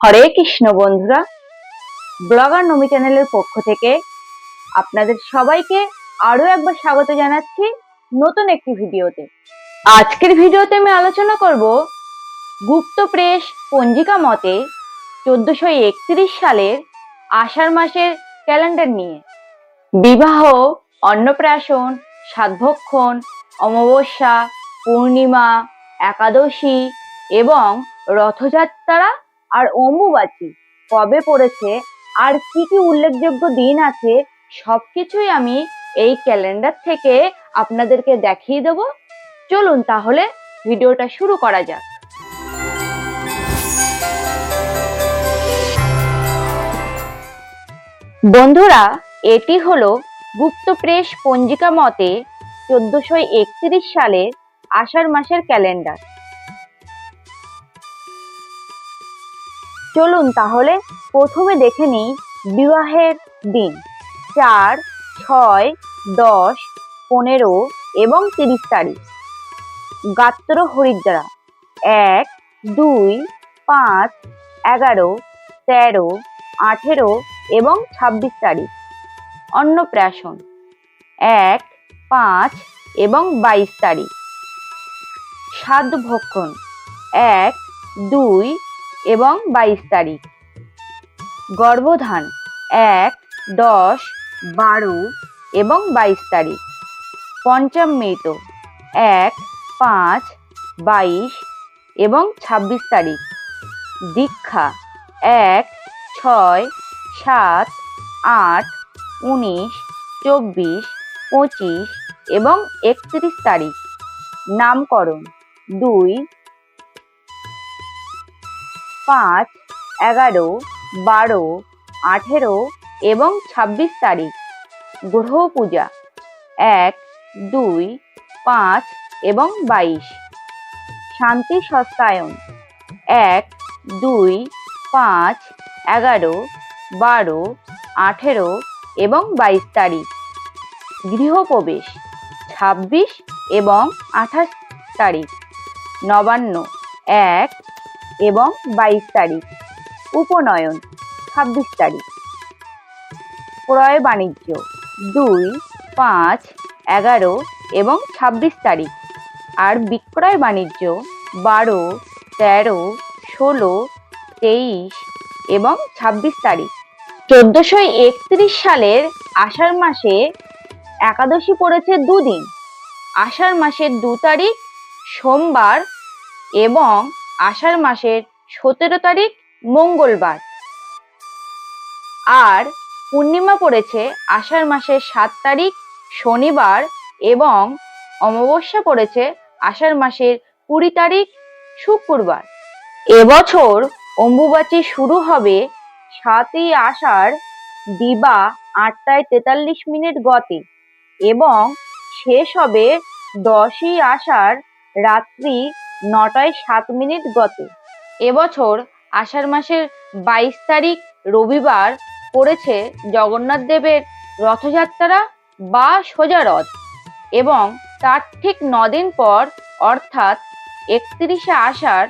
হরে কৃষ্ণ বন্ধুরা, ব্লগার নমি চ্যানেলের পক্ষ থেকে আপনাদের সবাইকে আরও একবার স্বাগত জানাচ্ছি নতুন একটি ভিডিওতে। আজকের ভিডিওতে আমি আলোচনা করব গুপ্ত প্রেস পঞ্জিকা মতে চোদ্দশো একত্রিশ সালের আষাঢ় মাসের ক্যালেন্ডার নিয়ে। বিবাহ, অন্নপ্রাশন সাধভক্ষণ অমাবস্যা, পূর্ণিমা, একাদশী এবং রথযাত্রা আর অম্বুবাচী, কবে পড়েছে আর কি কি উল্লেখযোগ্য দিন আছে, সবকিছুই আমি এই ক্যালেন্ডার থেকে আপনাদেরকে দেখিয়ে দেব। চলুন তাহলে ভিডিওটা শুরু করা যাক। বন্ধুরা, এটি হলো গুপ্ত প্রেস পঞ্জিকা মতে চোদ্দশো সালের আষাঢ় মাসের ক্যালেন্ডার। চলুন তাহলে প্রথমে দেখে নিই বিবাহের দিন। চার, ছয়, দশ, পনেরো এবং তিরিশ তারিখ। গাত্র হরিদ্রা এক, দুই, পাঁচ, এগারো, তেরো, আঠেরো এবং ছাব্বিশ তারিখ। অন্নপ্রাশন। এক, পাঁচ এবং বাইশ তারিখ। সাধ ভক্ষণ এক, দুই এবং বাইশ তারিখ। গর্ভধান এক, দশ, বারো এবং বাইশ তারিখ। পঞ্চামৃত এক, পাঁচ, বাইশ এবং ছাব্বিশ তারিখ। দীক্ষা এক, ছয়, সাত, আট, উনিশ, চব্বিশ, পঁচিশ এবং একত্রিশ তারিখ। নামকরণ দুই পাঁচ, এগারো, বারো, আঠেরো এবং ছাব্বিশ তারিখ। গ্রহ পূজা। এক, দুই, পাঁচ এবং বাইশ। শান্তি সস্তায়ন এক, দুই, পাঁচ, এগারো, বারো, আঠেরো এবং বাইশ তারিখ। গৃহপ্রবেশ ছাব্বিশ এবং আঠাশ তারিখ। নবান্ন। এক এবং বাইশ তারিখ। উপনয়ন, ছাব্বিশ তারিখ। ক্রয় বাণিজ্য, দুই, পাঁচ, এগারো এবং ছাব্বিশ তারিখ। আর বিক্রয় বাণিজ্য, বারো, তেরো, ষোলো, তেইশ এবং ছাব্বিশ তারিখ। চোদ্দশো একত্রিশ সালের আষাঢ় মাসে একাদশী পড়েছে দুদিন। আষাঢ় মাসের দু তারিখ সোমবার এবং আষাঢ় মাসের সতেরো তারিখ মঙ্গলবার। আর পূর্ণিমা পড়েছে আষাঢ় মাসের সাত তারিখ শনিবার এবং অমাবস্যা পড়েছে আষাঢ় মাসের কুড়ি তারিখ শুক্রবার। এবছর অম্বুবাচী শুরু হবে সাতই আষাঢ় দিবা আটটায় তেতাল্লিশ মিনিট গতে এবং শেষ হবে দশই আষাঢ় রাত্রি নটায় সাত মিনিট গতে। এবছর আষাঢ় মাসের বাইশ তারিখ রবিবার পড়েছে জগন্নাথ দেবের রথযাত্রা বা সোজা রথ এবং তার ঠিক নদিন পর, অর্থাৎ একত্রিশে আষাঢ়,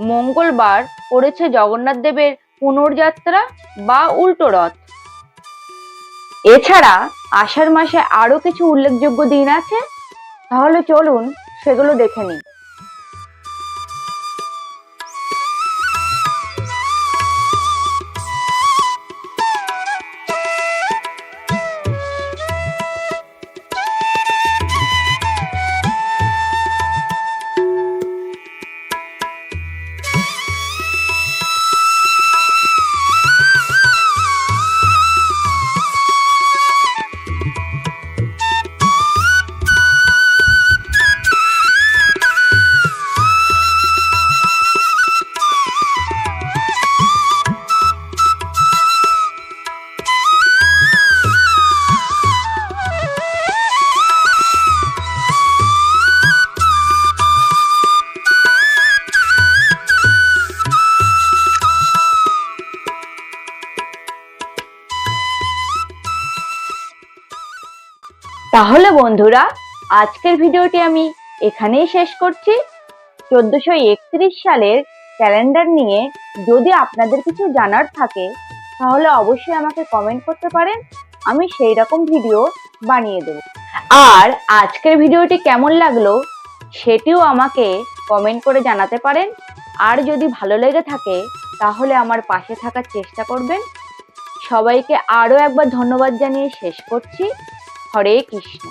মঙ্গলবার পড়েছে জগন্নাথ দেবের পুনর্যাত্রা বা উল্টো রথ। এছাড়া আষাঢ় মাসে আরও কিছু উল্লেখযোগ্য দিন আছে? তাহলে চলুন সেগুলো দেখে নিই। তাহলে বন্ধুরা, আজকের ভিডিওটি আমি এখানেই শেষ করছি। চোদ্দশো একত্রিশ সালের ক্যালেন্ডার নিয়ে যদি আপনাদের কিছু জানার থাকে, তাহলে অবশ্যই আমাকে কমেন্ট করতে পারেন, আমি সেই রকম ভিডিও বানিয়ে দেব। আর আজকের ভিডিওটি কেমন লাগল, সেটিও আমাকে কমেন্ট করে জানাতে পারেন। আর যদি ভালো লেগে থাকে, তাহলে আমার পাশে থাকার চেষ্টা করবেন। সবাইকে আরও একবার ধন্যবাদ জানিয়ে শেষ করছি। হরে কৃষ্ণ